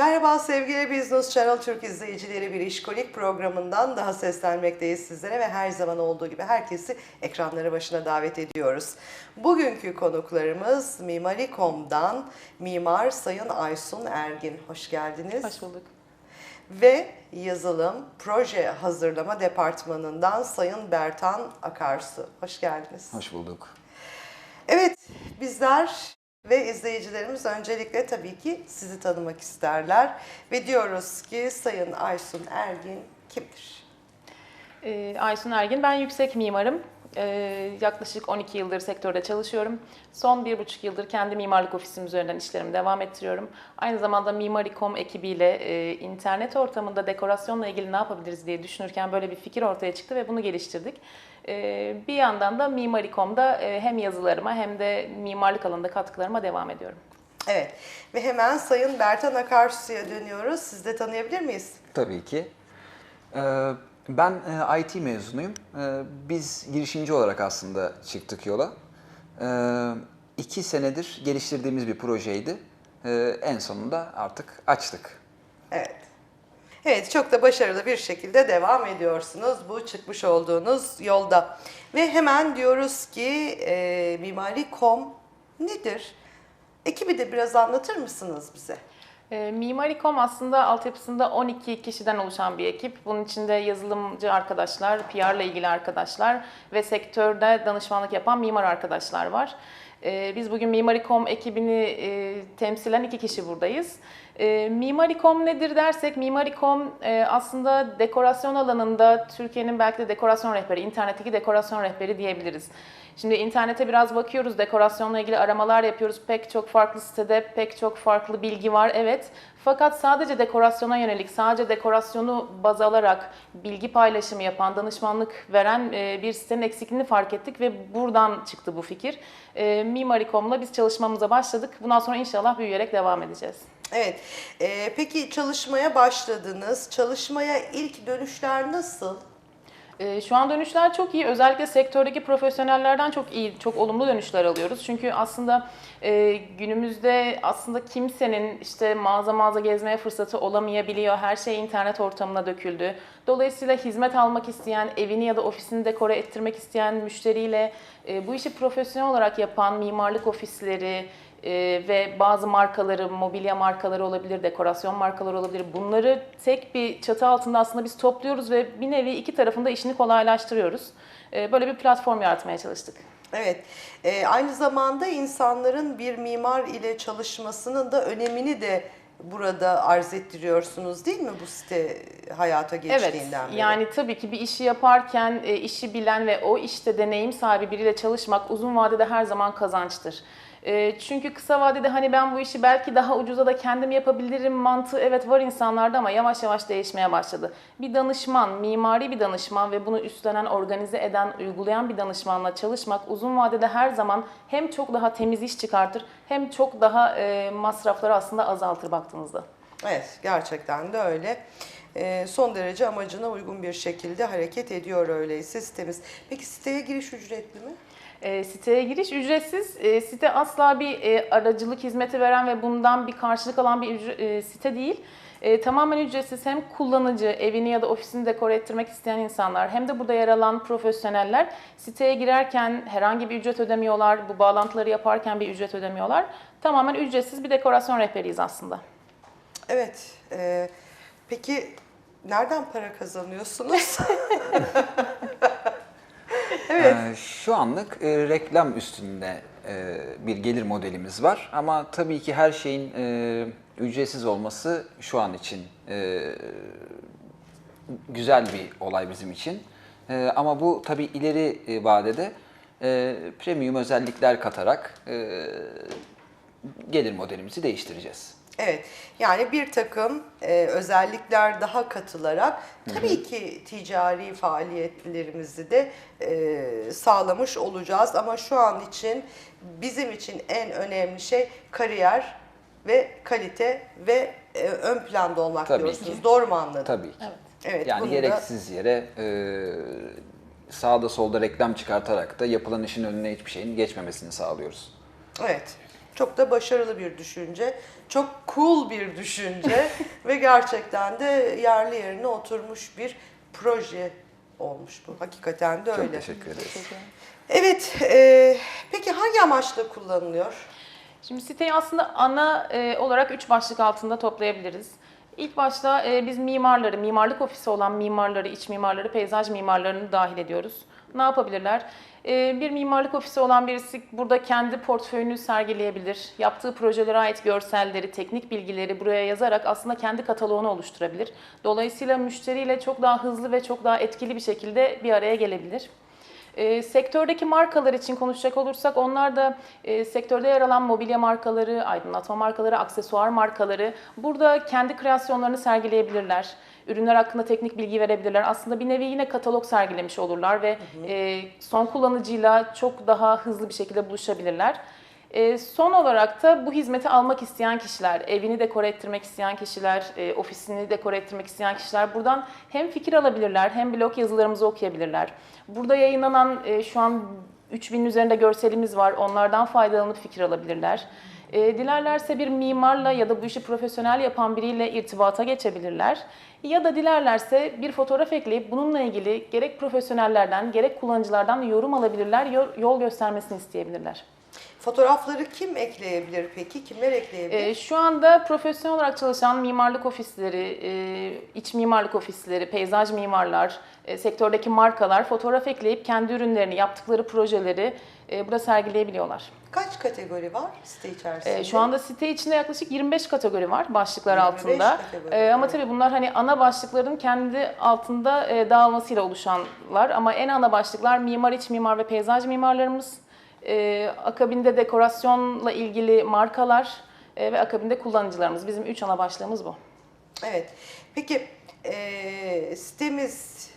Merhaba sevgili Business Channel Türk izleyicileri bir işkolik programından daha seslenmekteyiz sizlere ve her zaman olduğu gibi herkesi ekranları başına davet ediyoruz. Bugünkü konuklarımız Mimari.com'dan Mimar Sayın Aysun Ergin. Hoş geldiniz. Hoş bulduk. Ve Yazılım Proje Hazırlama Departmanı'ndan Sayın Bertan Akarsu. Hoş geldiniz. Hoş bulduk. Evet, bizler ve izleyicilerimiz öncelikle tabii ki sizi tanımak isterler. Ve diyoruz ki Sayın Aysun Ergin kimdir? Ee, Aysun Ergin, ben yüksek mimarım. Ee, yaklaşık 12 yıldır sektörde çalışıyorum. Son 1,5 yıldır kendi mimarlık ofisim üzerinden işlerimi devam ettiriyorum. Aynı zamanda Mimari.com ekibiyle e, internet ortamında dekorasyonla ilgili ne yapabiliriz diye düşünürken böyle bir fikir ortaya çıktı ve bunu geliştirdik. Ee, bir yandan da Mimari.com'da e, hem yazılarıma hem de mimarlık alanında katkılarıma devam ediyorum. Evet ve hemen Sayın Bertan Akarsu'ya dönüyoruz. Siz de tanıyabilir miyiz? Tabii ki. Ee, Ben e, IT mezunuyum. Ee, Biz girişimci olarak aslında çıktık yola. Ee, İki senedir geliştirdiğimiz bir projeydi. Ee, En sonunda artık açtık. Evet. Evet çok da başarılı bir şekilde devam ediyorsunuz bu çıkmış olduğunuz yolda. Ve hemen diyoruz ki e, Mimari.com nedir? Ekibi de biraz anlatır mısınız bize? E, Mimari.com aslında altyapısında 12 kişiden oluşan bir ekip. Bunun içinde yazılımcı arkadaşlar, PR ile ilgili arkadaşlar ve sektörde danışmanlık yapan mimar arkadaşlar var. E, Biz bugün Mimari.com ekibini e, temsilen iki kişi buradayız. E, Mimari.com nedir dersek, Mimari.com e, aslında dekorasyon alanında Türkiye'nin belki de dekorasyon rehberi, internetteki dekorasyon rehberi diyebiliriz. Şimdi internete biraz bakıyoruz, dekorasyonla ilgili aramalar yapıyoruz. Pek çok farklı sitede pek çok farklı bilgi var, evet. Fakat sadece dekorasyona yönelik, sadece dekorasyonu baz alarak bilgi paylaşımı yapan, danışmanlık veren e, bir sitenin eksikliğini fark ettik ve buradan çıktı bu fikir. E, Mimari.com'la biz çalışmamıza başladık. Bundan sonra inşallah büyüyerek devam edeceğiz. Evet. Ee, peki çalışmaya başladınız. Çalışmaya ilk dönüşler nasıl? Ee, Şu an dönüşler çok iyi. Özellikle sektördeki profesyonellerden çok iyi, çok olumlu dönüşler alıyoruz. Çünkü aslında e, günümüzde aslında kimsenin işte mağaza mağaza gezmeye fırsatı olamayabiliyor. Her şey internet ortamına döküldü. Dolayısıyla hizmet almak isteyen, evini ya da ofisini dekore ettirmek isteyen müşteriyle e, bu işi profesyonel olarak yapan mimarlık ofisleri, ee, ve bazı markaları, mobilya markaları olabilir, dekorasyon markaları olabilir. Bunları tek bir çatı altında aslında biz topluyoruz ve bir nevi iki tarafında işini kolaylaştırıyoruz. Ee, böyle bir platform yaratmaya çalıştık. Evet. Ee, aynı zamanda insanların bir mimar ile çalışmasının da önemini de burada arz ettiriyorsunuz değil mi bu site hayata Evet, geçtiğinden beri? yani tabii ki bir işi yaparken e, işi bilen ve o işte deneyim sahibi biriyle çalışmak uzun vadede her zaman kazançtır. E, Çünkü kısa vadede hani ben bu işi belki daha ucuza da kendim yapabilirim mantığı evet var insanlarda ama yavaş yavaş değişmeye başladı. Bir danışman, mimari bir danışman ve bunu üstlenen, organize eden, uygulayan bir danışmanla çalışmak uzun vadede her zaman hem çok daha temiz iş çıkartır hem çok daha e, masrafları aslında azaltır baktığınızda. Evet, gerçekten de öyle. Ee, son derece amacına uygun bir şekilde hareket ediyor öyleyse sitemiz. Peki siteye giriş ücretli mi? E, siteye giriş ücretsiz. E, site asla bir e, aracılık hizmeti veren ve bundan bir karşılık alan bir ücre- e, site değil. E, tamamen ücretsiz hem kullanıcı, evini ya da ofisini dekore ettirmek isteyen insanlar hem de burada yer alan profesyoneller siteye girerken herhangi bir ücret ödemiyorlar. Bu bağlantıları yaparken bir ücret ödemiyorlar. Tamamen ücretsiz bir dekorasyon rehberiyiz aslında. Evet. e, peki nereden para kazanıyorsunuz? evet. Ee, Şu anlık e, reklam üstünde e, bir gelir modelimiz var. Ama tabii ki her şeyin e, ücretsiz olması şu an için e, güzel bir olay bizim için. E, ama bu tabii ileri e, vadede e, premium özellikler katarak e, gelir modelimizi değiştireceğiz. Evet, yani bir takım e, özellikler daha katılarak tabii ki ticari faaliyetlerimizi de e, sağlamış olacağız. Ama şu an için bizim için en önemli şey kariyer ve kalite ve e, ön planda olmak Tabii diyorsunuz. ki. Doğru mu anladım? Tabii ki. Evet. Evet, yani bunu da- gereksiz yere e, sağda solda reklam çıkartarak da yapılan işin önüne hiçbir şeyin geçmemesini sağlıyoruz. Evet. Çok da başarılı bir düşünce. Çok cool bir düşünce ve gerçekten de yerli yerine oturmuş bir proje olmuş bu. Hakikaten de Çok öyle. teşekkür ederiz. Evet, e, peki hangi amaçla kullanılıyor? Şimdi siteyi aslında ana e, olarak üç başlık altında toplayabiliriz. İlk başta e, biz mimarları, mimarlık ofisi olan mimarları, iç mimarları, peyzaj mimarlarını dahil ediyoruz. Ne yapabilirler? E, bir mimarlık ofisi olan birisi burada kendi portföyünü sergileyebilir. Yaptığı projelere ait görselleri, teknik bilgileri buraya yazarak aslında kendi kataloğunu oluşturabilir. Dolayısıyla müşteriyle çok daha hızlı ve çok daha etkili bir şekilde bir araya gelebilir. E, sektördeki markalar için konuşacak olursak onlar da e, sektörde yer alan mobilya markaları, aydınlatma markaları, aksesuar markaları burada kendi kreasyonlarını sergileyebilirler. Ürünler hakkında teknik bilgi verebilirler. Aslında bir nevi yine katalog sergilemiş olurlar ve e, son kullanıcıyla çok daha hızlı bir şekilde buluşabilirler. E, son olarak da bu hizmeti almak isteyen kişiler, evini dekore ettirmek isteyen kişiler, e, ofisini dekore ettirmek isteyen kişiler buradan hem fikir alabilirler hem blog yazılarımızı okuyabilirler. Burada yayınlanan e, şu an 3000 üzerinde görselimiz var. Onlardan faydalanıp fikir alabilirler. E, dilerlerse bir mimarla ya da bu işi profesyonel yapan biriyle irtibata geçebilirler. Ya da dilerlerse bir fotoğraf ekleyip bununla ilgili gerek profesyonellerden gerek kullanıcılardan yorum alabilirler, yol, göstermesini isteyebilirler. Fotoğrafları kim ekleyebilir peki? Kimler ekleyebilir? Ee, şu anda profesyonel olarak çalışan mimarlık ofisleri, e, iç mimarlık ofisleri, peyzaj mimarlar, e, sektördeki markalar fotoğraf ekleyip kendi ürünlerini, yaptıkları projeleri e, burada sergileyebiliyorlar. Kaç kategori var site içerisinde? E, şu anda site içinde yaklaşık 25 kategori var başlıklar 25 altında. kategori, E, ama tabii bunlar hani ana başlıkların kendi altında e, dağılmasıyla oluşanlar. Ama en ana başlıklar mimar, iç mimar ve peyzaj mimarlarımız. E, akabinde dekorasyonla ilgili markalar e, ve akabinde kullanıcılarımız. Bizim üç ana başlığımız bu. Evet. Peki e, sitemiz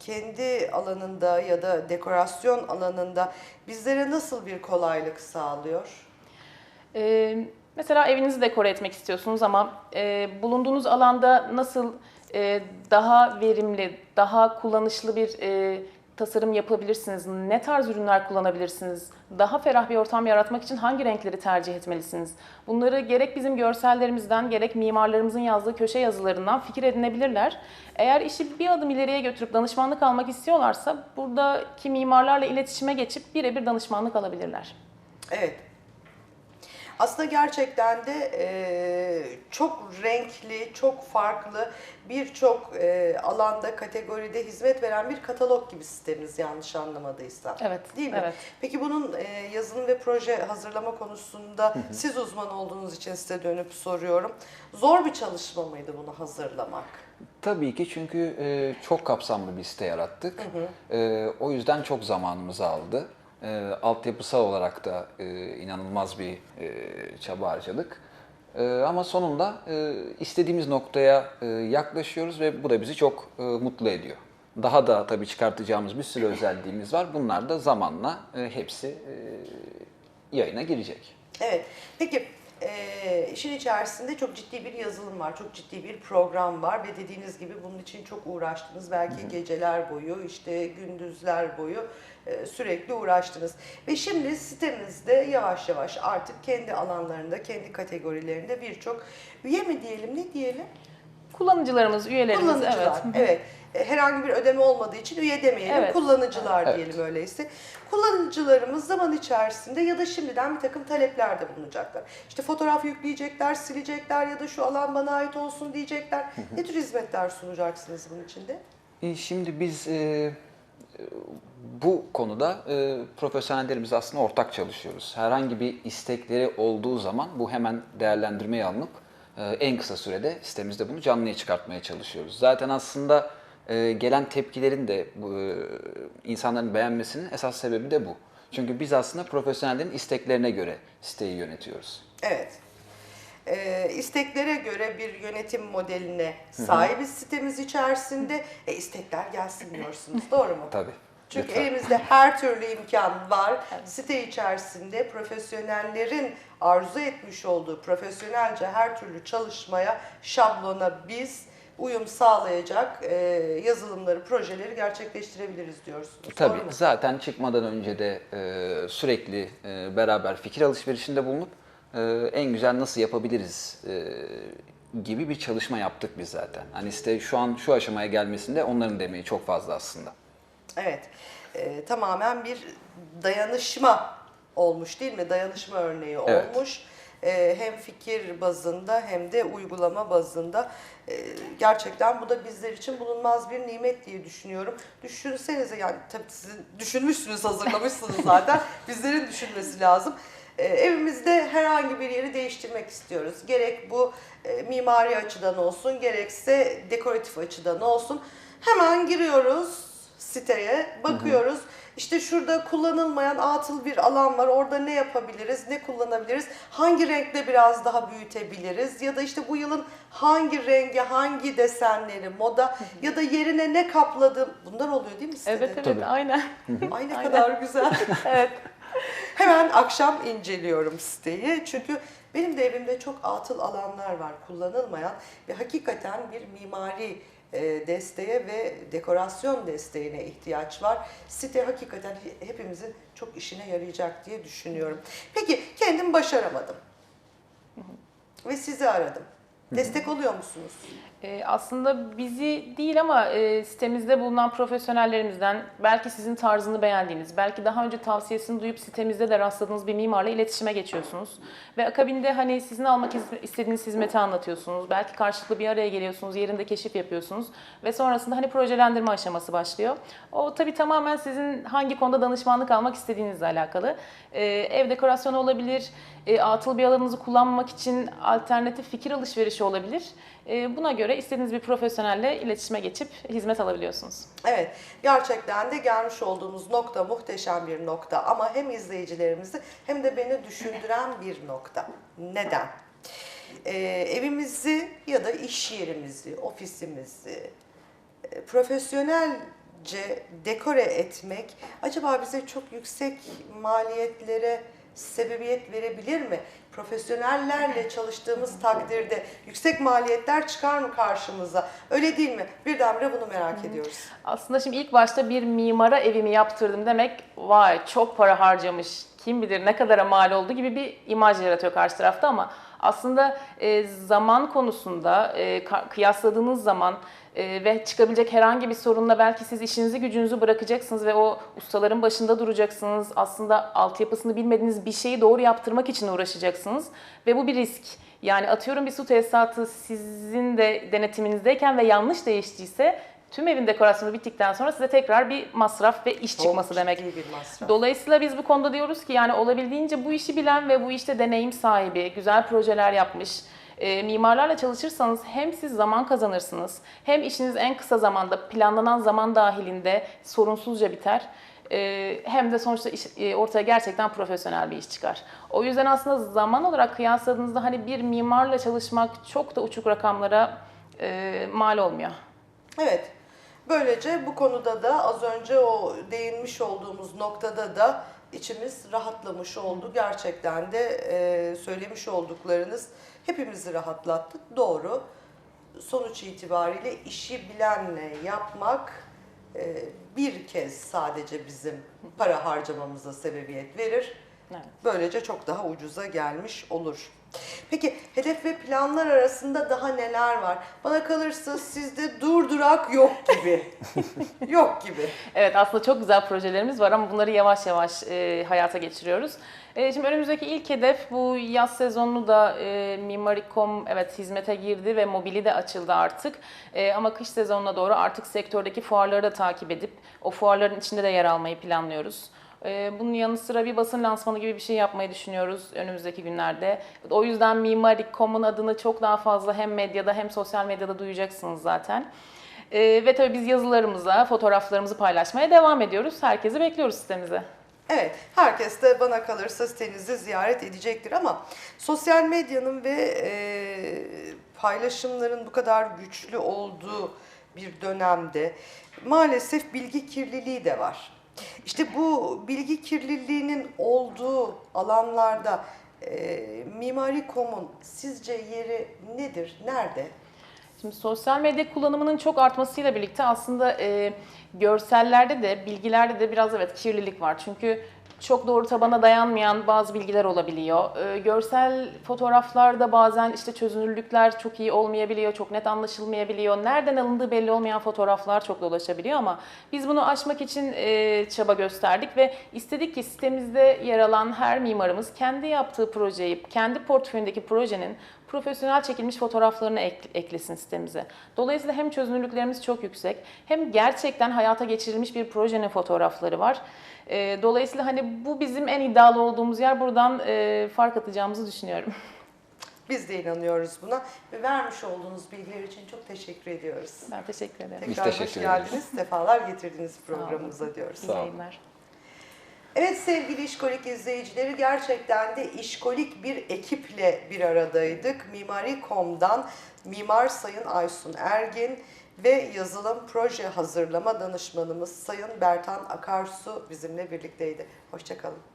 kendi alanında ya da dekorasyon alanında bizlere nasıl bir kolaylık sağlıyor? Ee, mesela evinizi dekore etmek istiyorsunuz ama e, bulunduğunuz alanda nasıl e, daha verimli, daha kullanışlı bir e, tasarım yapabilirsiniz? Ne tarz ürünler kullanabilirsiniz? Daha ferah bir ortam yaratmak için hangi renkleri tercih etmelisiniz? Bunları gerek bizim görsellerimizden gerek mimarlarımızın yazdığı köşe yazılarından fikir edinebilirler. Eğer işi bir adım ileriye götürüp danışmanlık almak istiyorlarsa buradaki mimarlarla iletişime geçip birebir danışmanlık alabilirler. Evet. Aslında gerçekten de e, çok renkli, çok farklı, birçok e, alanda, kategoride hizmet veren bir katalog gibi sitemiz yanlış anlamadıysam. Evet, Değil mi? evet. Peki bunun e, yazılım ve proje hazırlama konusunda siz uzman olduğunuz için size dönüp soruyorum. Zor bir çalışma mıydı bunu hazırlamak? Tabii ki çünkü e, çok kapsamlı bir site yarattık. E, o yüzden çok zamanımızı aldı. E, altyapısal olarak da e, inanılmaz bir e, çaba harcadık. E, ama sonunda e, istediğimiz noktaya e, yaklaşıyoruz ve bu da bizi çok e, mutlu ediyor. Daha da tabii çıkartacağımız bir sürü özelliğimiz var. Bunlar da zamanla e, hepsi e, yayına girecek. Evet. Peki e, işin içerisinde çok ciddi bir yazılım var, çok ciddi bir program var ve dediğiniz gibi bunun için çok uğraştınız. Belki geceler boyu, işte gündüzler boyu e, sürekli uğraştınız. Ve şimdi sitemizde yavaş yavaş artık kendi alanlarında, kendi kategorilerinde birçok üye mi diyelim, ne diyelim? Kullanıcılarımız, üyelerimiz Kullanıcılar. evet. Evet. Herhangi bir ödeme olmadığı için üye demeyelim. Evet. Kullanıcılar Evet. diyelim öyleyse. Kullanıcılarımız zaman içerisinde ya da şimdiden bir takım taleplerde bulunacaklar. İşte fotoğraf yükleyecekler, silecekler ya da şu alan bana ait olsun diyecekler. Ne tür hizmetler sunacaksınız bunun içinde? E, Şimdi biz e, e, bu konuda e, profesyonellerimizle aslında ortak çalışıyoruz. Herhangi bir istekleri olduğu zaman bu hemen değerlendirmeye alınıp e, en kısa sürede sitemizde bunu canlıya çıkartmaya çalışıyoruz. Zaten aslında e, gelen tepkilerin de bu, e, insanların beğenmesinin esas sebebi de bu. Çünkü biz aslında profesyonellerin isteklerine göre siteyi yönetiyoruz. Evet. Ee, isteklere göre bir yönetim modeline sahibiz sitemiz içerisinde. E, istekler gelsin diyorsunuz. Doğru mu? Tabii. Çünkü Lütfen. elimizde her türlü imkan var. Site içerisinde profesyonellerin arzu etmiş olduğu profesyonelce her türlü çalışmaya, şablona biz uyum sağlayacak e, yazılımları, projeleri gerçekleştirebiliriz diyorsunuz. Tabii Doğru mu? zaten çıkmadan önce de e, sürekli e, beraber fikir alışverişinde bulunup e, en güzel nasıl yapabiliriz e, gibi bir çalışma yaptık biz zaten. Hani site şu an şu aşamaya gelmesinde onların demeyi çok fazla aslında. Evet. E, tamamen bir dayanışma olmuş değil mi? Dayanışma örneği Evet. olmuş. E, hem fikir bazında hem de uygulama bazında. E, gerçekten bu da bizler için bulunmaz bir nimet diye düşünüyorum. Düşünsenize yani tabii sizin düşünmüşsünüz, hazırlamışsınız zaten. Bizlerin düşünmesi lazım. E, evimizde herhangi bir yeri değiştirmek istiyoruz. Gerek bu e, mimari açıdan olsun, gerekse dekoratif açıdan olsun. Hemen giriyoruz siteye bakıyoruz. İşte şurada kullanılmayan atıl bir alan var. Orada ne yapabiliriz, ne kullanabiliriz, hangi renkle biraz daha büyütebiliriz ya da işte bu yılın hangi rengi, hangi desenleri, moda ya da yerine ne kapladım. Bunlar oluyor değil mi sitede? Evet evet Tabii. aynen. Ay ne Aynen. kadar güzel. evet. Hemen akşam inceliyorum siteyi. Çünkü benim de evimde çok atıl alanlar var kullanılmayan ve hakikaten bir mimari e, desteğe ve dekorasyon desteğine ihtiyaç var. Site hakikaten he- hepimizin çok işine yarayacak diye düşünüyorum. Peki kendim başaramadım. Ve sizi aradım. Destek oluyor musunuz? Ee, aslında bizi değil ama e, sitemizde bulunan profesyonellerimizden belki sizin tarzını beğendiğiniz, belki daha önce tavsiyesini duyup sitemizde de rastladığınız bir mimarla iletişime geçiyorsunuz. Ve akabinde hani sizin almak iz- istediğiniz hizmeti anlatıyorsunuz. Belki karşılıklı bir araya geliyorsunuz, yerinde keşif yapıyorsunuz ve sonrasında hani projelendirme aşaması başlıyor. O tabii tamamen sizin hangi konuda danışmanlık almak istediğinizle alakalı. Ee, ev dekorasyonu olabilir, e, atıl bir alanınızı kullanmamak için alternatif fikir alışverişi olabilir. E, buna göre istediğiniz bir profesyonelle iletişime geçip hizmet alabiliyorsunuz. Evet, gerçekten de gelmiş olduğumuz nokta muhteşem bir nokta ama hem izleyicilerimizi hem de beni düşündüren bir nokta. Neden? Ee, evimizi ya da iş yerimizi, ofisimizi e, profesyonelce dekore etmek acaba bize çok yüksek maliyetlere sebebiyet verebilir mi? Profesyonellerle çalıştığımız takdirde yüksek maliyetler çıkar mı karşımıza? Öyle değil mi? Birdenbire bunu merak ediyoruz. Aslında şimdi ilk başta bir mimara evimi yaptırdım demek vay çok para harcamış kim bilir ne kadara mal oldu gibi bir imaj yaratıyor karşı tarafta ama aslında e, zaman konusunda e, kıyasladığınız zaman e, ve çıkabilecek herhangi bir sorunla belki siz işinizi gücünüzü bırakacaksınız ve o ustaların başında duracaksınız. Aslında altyapısını bilmediğiniz bir şeyi doğru yaptırmak için uğraşacaksınız ve bu bir risk. Yani atıyorum bir su tesisatı sizin de denetiminizdeyken ve yanlış değiştiyse tüm evin dekorasyonu bittikten sonra size tekrar bir masraf ve iş çıkması Çok demek. bir masraf. Dolayısıyla biz bu konuda diyoruz ki yani olabildiğince bu işi bilen ve bu işte deneyim sahibi, güzel projeler yapmış e, mimarlarla çalışırsanız hem siz zaman kazanırsınız, hem işiniz en kısa zamanda planlanan zaman dahilinde sorunsuzca biter. e, hem de sonuçta iş, e, ortaya gerçekten profesyonel bir iş çıkar. O yüzden aslında zaman olarak kıyasladığınızda hani bir mimarla çalışmak çok da uçuk rakamlara e, mal olmuyor. Evet. Böylece bu konuda da az önce o değinmiş olduğumuz noktada da içimiz rahatlamış oldu. Gerçekten de e, söylemiş olduklarınız hepimizi rahatlattı. Doğru. Sonuç itibariyle işi bilenle yapmak e, bir kez sadece bizim para harcamamıza sebebiyet verir. Evet. Böylece çok daha ucuza gelmiş olur. Peki hedef ve planlar arasında daha neler var? Bana kalırsa sizde durdurak yok gibi. yok gibi. Evet aslında çok güzel projelerimiz var ama bunları yavaş yavaş e, hayata geçiriyoruz. E, şimdi önümüzdeki ilk hedef bu yaz sezonunu da e, Mimari.com evet hizmete girdi ve mobili de açıldı artık. E, ama kış sezonuna doğru artık sektördeki fuarları da takip edip o fuarların içinde de yer almayı planlıyoruz. E, Bunun yanı sıra bir basın lansmanı gibi bir şey yapmayı düşünüyoruz önümüzdeki günlerde. O yüzden Mimari.com'un adını çok daha fazla hem medyada hem sosyal medyada duyacaksınız zaten. Ee, ve tabii biz yazılarımıza, fotoğraflarımızı paylaşmaya devam ediyoruz. Herkesi bekliyoruz sitemize. Evet, herkes de bana kalırsa sitenizi ziyaret edecektir ama sosyal medyanın ve e, paylaşımların bu kadar güçlü olduğu bir dönemde maalesef bilgi kirliliği de var. İşte bu bilgi kirliliğinin olduğu alanlarda e, Mimari.com'un sizce yeri nedir, nerede? Şimdi sosyal medya kullanımının çok artmasıyla birlikte aslında e, görsellerde de bilgilerde de biraz evet kirlilik var. Çünkü çok doğru tabana dayanmayan bazı bilgiler olabiliyor. E, görsel fotoğraflarda bazen işte çözünürlükler çok iyi olmayabiliyor, çok net anlaşılmayabiliyor. Nereden alındığı belli olmayan fotoğraflar çok dolaşabiliyor ama biz bunu aşmak için e, çaba gösterdik ve istedik ki sitemizde yer alan her mimarımız kendi yaptığı projeyi, kendi portföyündeki projenin profesyonel çekilmiş fotoğraflarını ek- eklesin sitemize. Dolayısıyla hem çözünürlüklerimiz çok yüksek hem gerçekten hayata geçirilmiş bir projenin fotoğrafları var. Ee, dolayısıyla hani bu bizim en iddialı olduğumuz yer. Buradan e, fark atacağımızı düşünüyorum. Biz de inanıyoruz buna ve vermiş olduğunuz bilgiler için çok teşekkür ediyoruz. Ben teşekkür ederim. Tekrar teşekkür hoş ederiz. geldiniz, sefalar getirdiniz olun. programımıza diyoruz. İyi Sağ olun. yayınlar. Evet sevgili İşkolik izleyicileri gerçekten de işkolik bir ekiple bir aradaydık. Mimari.com'dan Mimar Sayın Aysun Ergin ve yazılım proje hazırlama danışmanımız Sayın Bertan Akarsu bizimle birlikteydi. Hoşçakalın.